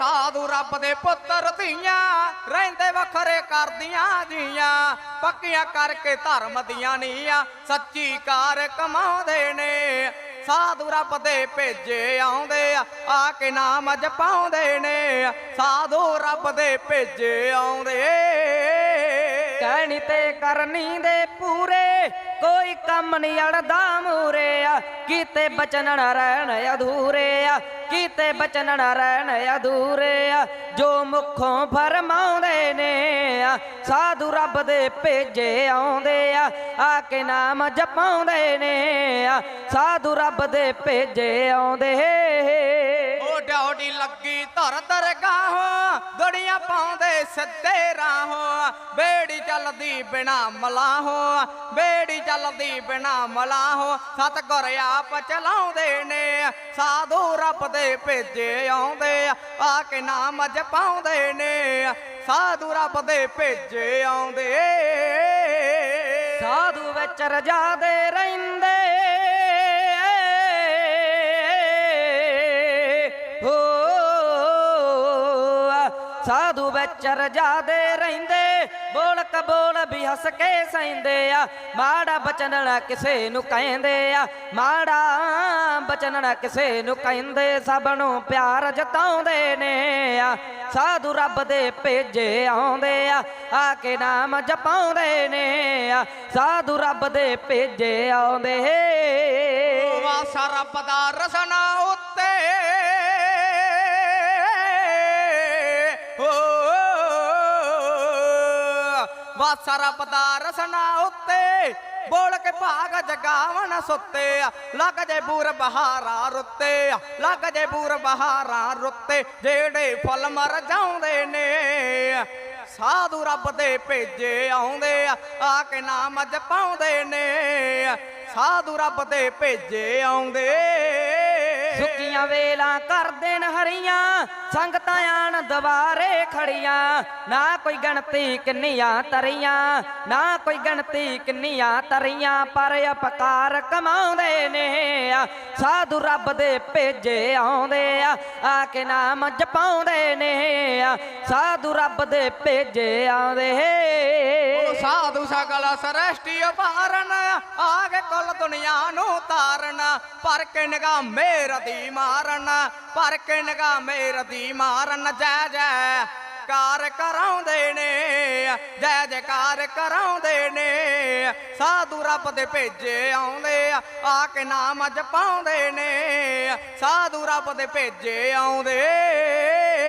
ਸਾਧੂ ਰੱਬ ਦੇ ਪੁੱਤਰ ਧੀਆਂ, ਰਹਿੰਦੇ ਵੱਖਰੇ ਕਰਦੀਆਂ ਜੀਆਂ। ਪੱਕੀਆਂ ਕਰਕੇ ਧਰਮ ਦੀਆਂ ਨੀਆਂ, ਸੱਚੀ ਕਾਰ ਕਮਾਉਂਦੇ ਨੇ। ਸਾਧੂ ਰੱਬ ਦੇ ਭੇਜੇ ਆਉਂਦੇ ਆ ਆ ਕੇ ਨਾਮ ਜਪਾਉਂਦੇ ਨੇ। ਸਾਧੂ ਰੱਬ ਦੇ ਭੇਜੇ ਆਉਂਦੇ। ਕਹਿਣੀ ਤੇ ਕਰਨੀ ਦੇ ਪੂਰੇ ਕੰਮ ਨਹੀਂ ਅੜਦਾ ਮੂਰੇ ਆ। ਕੀਤੇ ਬਚਨ ਨਾ ਰਹਿਣ ਅਧੂਰੇ ਆ। ਕੀਤੇ ਬਚਨ ਨਾ ਰਹਿਣ ਅਧੂਰੇ ਆ। ਜੋ ਮੁਖੋਂ ਫਰਮਾਉਂਦੇ ਨੇ ਆ, ਸਾਧੂ ਰੱਬ ਦੇ ਭੇਜੇ ਆਉਂਦੇ ਆ। ਆ ਕੇ ਨਾਮ ਜਪਾਉਂਦੇ ਨੇ ਆ। ਸਾਧੂ ਰੱਬ ਦੇ ਭੇਜੇ ਆਉਂਦੇ। ਓ ਡਿਉਟੀ ਲੱਗੀ ਧਰ ਦਰਗਾਹੋਂ ਦੁਨੀਆ ਪਾਉਂਦੇ ਸਿੱਧੇ ਰਾਹੋਂ ਬੇੜੀ ਚੱਲਦੀ ਬਿਨਾ ਮਲਾਹੋਂ ਬੇੜੀ ਚੱਲਦੀ ਬਿਨਾ ਮਲਾਹੋਂ ਸਤਗੁਰ ਆਪ ਚਲਾਉਂਦੇ ਨੇ, ਸਾਧੂ ਰੱਬ ਦੇ ਭੇਜੇ ਆਉਂਦੇ ਆ। ਆ ਕੇ ਨਾਮ ਜਪਾਉਂਦੇ ਨੇ, ਸਾਧੂ ਰੱਬ ਦੇ ਭੇਜੇ ਆਉਂਦੇ। ਸਾਧੂ ਵਿੱਚ ਰਜਾ ਦੇ ਸਾਧੂ ਵਿੱਚ ਰਜਾਦੇ ਰਹਿੰਦੇ, ਬੋਲ ਕਬੋਲ ਵੀ ਹੱਸ ਕੇ ਸੈਂਦੇ ਆ। ਮਾੜਾ ਬਚਨ ਨਾ ਕਿਸੇ ਨੂੰ ਕਹਿੰਦੇ ਆ, ਮਾੜਾ ਬਚਨ ਨਾ ਕਿਸੇ ਨੂੰ ਕਹਿੰਦੇ, ਸਭ ਨੂੰ ਪਿਆਰ ਜਤਾਉਂਦੇ ਨੇ ਆ। ਸਾਧੂ ਰੱਬ ਦੇ ਭੇਜੇ ਆਉਂਦੇ ਆ ਆ ਕੇ ਨਾਮ ਜਪਾਉਂਦੇ ਨੇ ਆ। ਸਾਧੂ ਰੱਬ ਦੇ ਭੇਜੇ ਆਉਂਦੇ। ਵਾਸਾ ਰੱਬ ਦਾ ਰਸਨਾ ਉੱਤੇ ਹੋ ਵਾਸਾ ਰੱਬ ਦਾ ਰਸਨਾ ਉੱਤੇ, ਬੋਲ ਕੇ ਭਾਗ ਜਗਾਵਣ ਸੁੱਤੇ ਲੱਗ ਜੇ ਬੂਰ ਬਹਾਰਾ ਰੁੱਤੇ ਲੱਗ ਜੇ ਬੂਰ ਬਹਾਰਾ ਰੁੱਤੇ, ਜਿਹੜੇ ਫੁੱਲ ਮਰ ਜਾਉਂਦੇ ਨੇ ਸਾਧੂ ਰੱਬ ਦੇ ਭੇਜੇ ਆਉਂਦੇ ਆ ਆ ਕੇ ਨਾਮ ਜਪਾਉਂਦੇ ਨੇ ਸਾਧੂ ਰੱਬ ਦੇ ਭੇਜੇ ਆਉਂਦੇ ਸੁੱਕੀਆਂ ਵੇਲਾ ਕਰਦੇ ਨ ਹਰੀਆਂ, ਸੰਗਤਾਂ ਆਣ ਦਵਾਰੇ ਖੜੀਆਂ। ਨਾ ਕੋਈ ਗਣਤੀ ਕਿੰਨੀਆਂ ਤਰੀਆਂ, ਨਾ ਕੋਈ ਗਣਤੀ ਕਿੰਨੀਆਂ ਤਰੀਆਂ, ਪਰ ਅਪਕਾਰ ਕਮਾਉਂਦੇ ਨੇ ਸਾਧੂ ਰੱਬ ਦੇ ਭੇਜੇ ਆਉਂਦੇ ਆ ਆ ਕੇ ਨਾਮ ਜਪਾਉਂਦੇ ਨੇ ਆ। ਸਾਧੂ ਰੱਬ ਦੇ ਭੇਜੇ ਆਉਂਦੇ। ਉਹ ਸਾਧੂ ਸਗਲ ਸਰਸ਼ਟੀ ਉਭਾਰਨ ਕੁੱਲ ਦੁਨੀਆ ਨੂੰ ਤਾਰਨ, ਪਰ ਕੇ ਨਿਗਾਹ ਮੇਰ ਦੀ ਮਾਰਨ, ਪਰ ਕੇ ਨਿਗਾਹ ਮੇਰ ਦੀ ਮਾਰਨ। ਜੈ ਜੈ ਕਾਰ ਕਰਾਉਂਦੇ ਨੇ, ਜੈ ਜੈਕਾਰ ਕਰਾਉਂਦੇ ਨੇ, ਸਾਧੂ ਰੱਬ ਦੇ ਭੇਜੇ ਆਉਂਦੇ ਆ ਆ ਕੇ ਨਾਮ ਜਪਾਉਂਦੇ ਨੇ, ਸਾਧੂ ਰੱਬ ਦੇ ਭੇਜੇ ਆਉਂਦੇ।